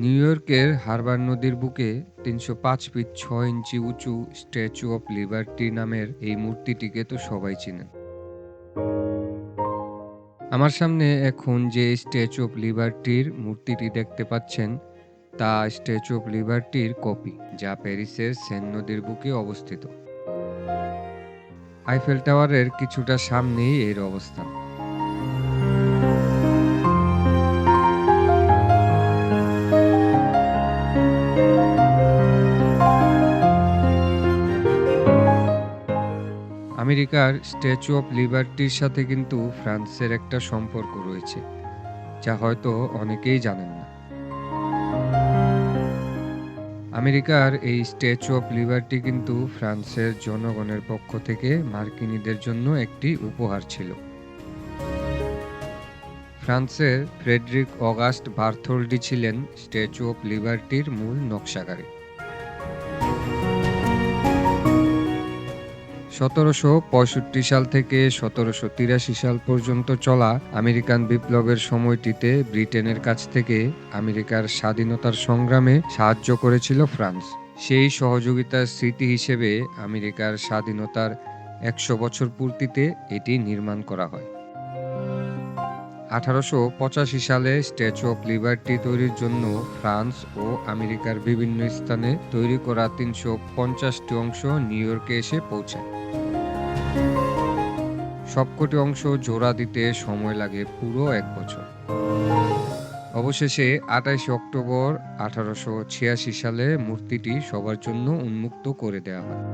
New ইয়র্কের হারবার নদীর বুকে তিনশো পাঁচ ফিট ছয় ইঞ্চি উঁচু স্ট্যাচু অফ লিবার্টি নামের এই মূর্তিটিকে তো সবাই চিনেন। আমার সামনে এখন যে স্ট্যাচু অফ লিবার্টির মূর্তিটি দেখতে পাচ্ছেন, তা স্ট্যাচু অফ লিবার্টির কপি, যা প্যারিসের সেন নদীর বুকে অবস্থিত। আইফেল টাওয়ারের কিছুটা সামনেই এর অবস্থান। আমেরিকার স্ট্যাচু অফ লিবার্টির সাথে কিন্তু ফ্রান্সের একটা সম্পর্ক রয়েছে, যা হয়তো অনেকেই জানেন না। আমেরিকার এই স্ট্যাচু অফ লিবার্টি কিন্তু ফ্রান্সের জনগণের পক্ষ থেকে মার্কিনীদের জন্য একটি উপহার ছিল। ফ্রান্সের ফ্রেডরিক অগাস্ট বার্থোল্ডি ছিলেন স্ট্যাচু অফ লিবার্টির মূল নকশাকারী। সতেরোশো পঁয়ষট্টি সাল থেকে সতেরোশো তিরাশি সাল পর্যন্ত চলা আমেরিকান বিপ্লবের সময়টিতে ব্রিটেনের কাছ থেকে আমেরিকার স্বাধীনতার সংগ্রামে সাহায্য করেছিল ফ্রান্স। সেই সহযোগিতার স্মৃতি হিসেবে আমেরিকার স্বাধীনতার একশো বছর পূর্তিতে এটি নির্মাণ করা হয়। আঠারোশো পঁচাশি সালে স্ট্যাচু অফ লিবার্টি তৈরির জন্য ফ্রান্স ও আমেরিকার বিভিন্ন স্থানে তৈরি করা তিনশো পঞ্চাশটি অংশ নিউ ইয়র্কে এসে পৌঁছায়। সবকটি অংশ জোড়া দিতে সময় লাগে পুরো এক বছর। অবশেষে আঠাশে অক্টোবর আঠারোশো ছিয়াশি সালে মূর্তিটি সবার জন্য উন্মুক্ত করে দেওয়া হয়।